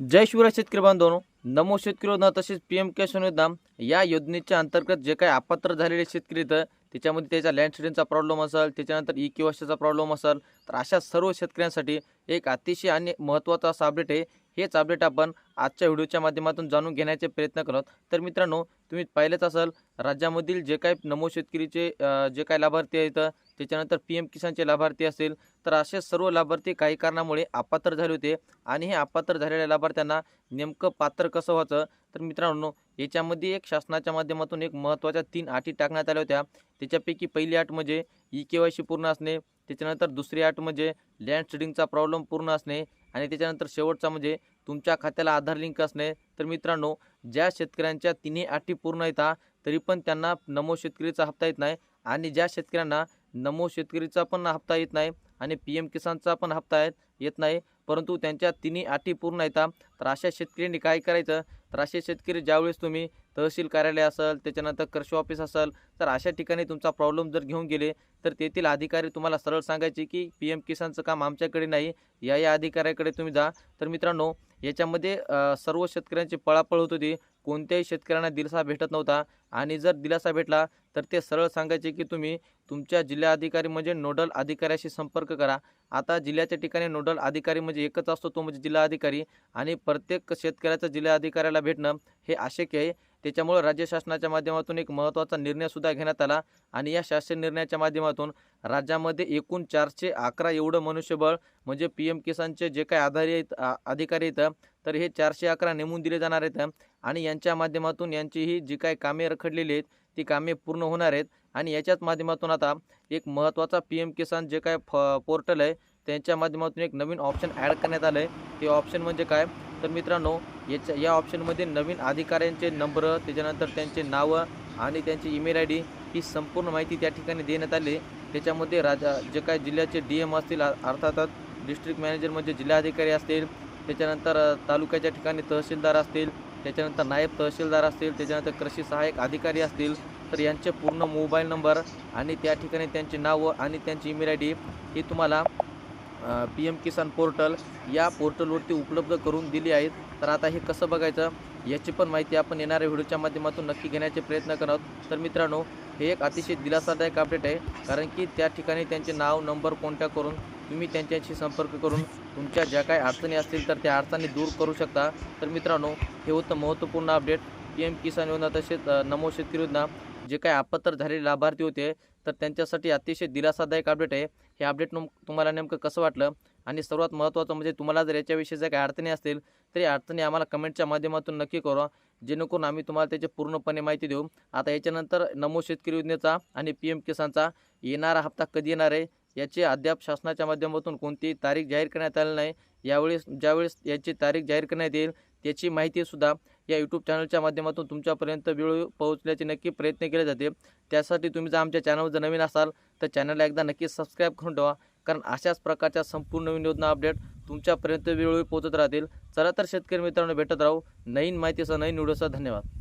जय शिवराय शेतकरी बांधवांनो. नमो शेतकरी योजना तसेच पी एम किसान योजना या योजनेच्या अंतर्गत जे काही अपात्र झालेले शेतकरी तर त्याच्यामध्ये त्याचा लँड शेडिंगचा प्रॉब्लेम असेल त्याच्यानंतर ई केवायसीचा प्रॉब्लेम असेल तर अशा सर्व शेतकऱ्यांसाठी एक अतिशय आणि महत्त्वाचा असा अपडेट आहे. हेच अपडेट आपण आजच्या व्हिडिओच्या माध्यमातून जाणून घेण्याचे प्रयत्न करत तर मित्रांनो तुम्ही पाहिलेच असाल राज्यामधील जे काही नमो शेतकरीचे जे काही लाभार्थी आहेत त्याच्यानंतर पी एम किसानचे लाभार्थी असतील तर असे सर्व लाभार्थी काही कारणामुळे अपात्र झाले होते. आणि हे अपात्र झालेल्या लाभार्थ्यांना नेमकं पात्र कसं व्हायचं? तर मित्रांनो याच्यामध्ये एक शासनाच्या माध्यमातून एक महत्त्वाच्या तीन अटी टाकण्यात आल्या होत्या. त्याच्यापैकी पहिली अट म्हणजे ई के वाय सी पूर्ण असणे. त्याच्यानंतर दुसरी अट म्हणजे लँड शेडिंगचा प्रॉब्लेम पूर्ण असणे. आणि त्याच्यानंतर शेवटचा म्हणजे तुमच्या खात्याला आधार लिंक असणे. तर मित्रांनो ज्या शेतकऱ्यांच्या तिन्ही अटी पूर्ण येतात तरी पण त्यांना नमो शेतकरीचा हप्ता येत नाही आणि ज्या शेतकऱ्यांना नमो शेतकरीचा पण हप्ता येत नाही आणि पी एम किसानचा पण हप्ता येत येत नाही परंतु त्यांच्या तिन्ही अटी पूर्ण येतात तर अशा शेतकऱ्यांनी काय करायचं? तर असे शेतकरी ज्यावेळेस तुम्ही तहसील कार्यालय असेल त्याच्यानंतर कृषी ऑफिस असेल तर अशा ठिकाणी तुमचा प्रॉब्लेम जर घेऊन गेले तर तेथील अधिकारी तुम्हाला सरळ सांगायचे की पी एम किसानचं काम आमच्याकडे नाही या या अधिकाऱ्याकडे तुम्ही जा. तर मित्रांनो याच्यामध्ये सर्व शेतकऱ्यांची पळापळ होत होती. कोणत्याही शेतकऱ्यांना दिलासा भेटत नव्हता. आणि जर दिलासा भेटला तर ते सरळ सांगायचे की तुम्ही तुमच्या जिल्हाधिकारी म्हणजे नोडल अधिकाऱ्याशी संपर्क करा. आता जिल्ह्याच्या ठिकाणी नोडल अधिकारी म्हणजे एकच असतो तो म्हणजे जिल्हा अधिकारी. आणि प्रत्येक शेतकऱ्याचं जिल्हा अधिकाऱ्याला भेटणं हे आशक्य आहे. त्याच्यामुळं राज्य शासनाच्या माध्यमातून एक महत्त्वाचा निर्णयसुद्धा घेण्यात आला. आणि या शासन निर्णयाच्या माध्यमातून राज्यामध्ये एकूण चारशे अकरा एवढं मनुष्यबळ म्हणजे पी एम किसानचे जे काही आधारित आहेत अधिकारी आहेत तर हे चारशे अकरा नेमून दिले जाणार आहेत. आणि यांच्या माध्यमातून यांची ही जी काही कामे रखडलेली आहेत ती कामे पूर्ण होणार आहेत. आणि याच्याच माध्यमातून आता एक महत्त्वाचा पी एम किसान जे काय फ पोर्टल आहे त्यांच्या माध्यमातून एक नवीन ऑप्शन ॲड करण्यात आलं आहे ते ऑप्शन म्हणजे काय? तर मित्रांनो याच्या या ऑप्शनमध्ये नवीन अधिकाऱ्यांचे नंबर त्याच्यानंतर त्यांचे नावं आणि त्यांची ईमेल आय डी ही संपूर्ण माहिती त्या ठिकाणी देण्यात आली. त्याच्यामध्ये राजा जे काय जिल्ह्याचे डी एम असतील अर्थातच डिस्ट्रिक्ट मॅनेजर म्हणजे जिल्हाधिकारी असतील त्याच्यानंतर तालुक्याच्या ठिकाणी तहसीलदार असतील त्याच्यानंतर नायब तहसीलदार असतील त्याच्यानंतर कृषी सहाय्यक अधिकारी असतील तर यांचे पूर्ण मोबाईल नंबर आणि त्या ठिकाणी त्यांची नावं आणि त्यांची ईमेल आय डी ही तुम्हाला पी एम किसान पोर्टल या पोर्टलवरती उपलब्ध करून दिली आहेत. तर आता हे कसं बघायचं याची पण माहिती आपण येणाऱ्या व्हिडिओच्या माध्यमातून नक्की घेण्याचे प्रयत्न करत आहोत तर मित्रांनो हे एक अतिशय दिलासादायक अपडेट आहे कारण की त्या ठिकाणी त्यांचे नाव नंबर कॉन्टॅक्ट करून तुम्ही त्यांच्याशी संपर्क करून तुमच्या ज्या काही अडचणी असतील तर त्या अडचणी दूर करू शकता. तर मित्रांनो हे होतं महत्त्वपूर्ण अपडेट. पी एम किसान योजना तसेच नमो शेतकरी योजना जे काही आपत्तर झालेले लाभार्थी होते तर त्यांच्यासाठी अतिशय दिलासादायक अपडेट आहे. हे अपडेट नम तुम्हाला नेमकं कसं वाटलं? आणि सर्वात महत्त्वाचं म्हणजे तुम्हाला जर याच्याविषयी जर काही अडचणी असतील तर या अडचणी आम्हाला कमेंटच्या माध्यमातून नक्की करा जेणेकरून आम्ही तुम्हाला त्याची पूर्णपणे माहिती देऊ. आता याच्यानंतर नमो शेतकरी योजनेचा आणि पी एम किसानचा येणारा हप्ता कधी येणार आहे? याची अद्याप शासनाच्या माध्यमातून कोणतीही तारीख जाहीर करण्यात आली नाही. यावेळेस ज्यावेळेस याची तारीख जाहीर करण्यात येईल त्याची माहितीसुद्धा या यूट्यूब चॅनलच्या माध्यमातून तुमच्यापर्यंत वेळोवेळी पोहोचण्याचे नक्की प्रयत्न केले जाते. त्यासाठी तुम्ही जर आमच्या चॅनलवर जर नवीन असाल तर चॅनलला एकदा नक्की सबस्क्राईब करून ठेवा. कारण अशाच प्रकारच्या संपूर्ण नवीन योजना अपडेट तुमच्यापर्यंत वेळोवेळी पोहोचत राहतील. चला तर शेतकरी मित्रांनो भेटत राहू नवीन माहितीसह नवीन व्हिडिओसह. धन्यवाद.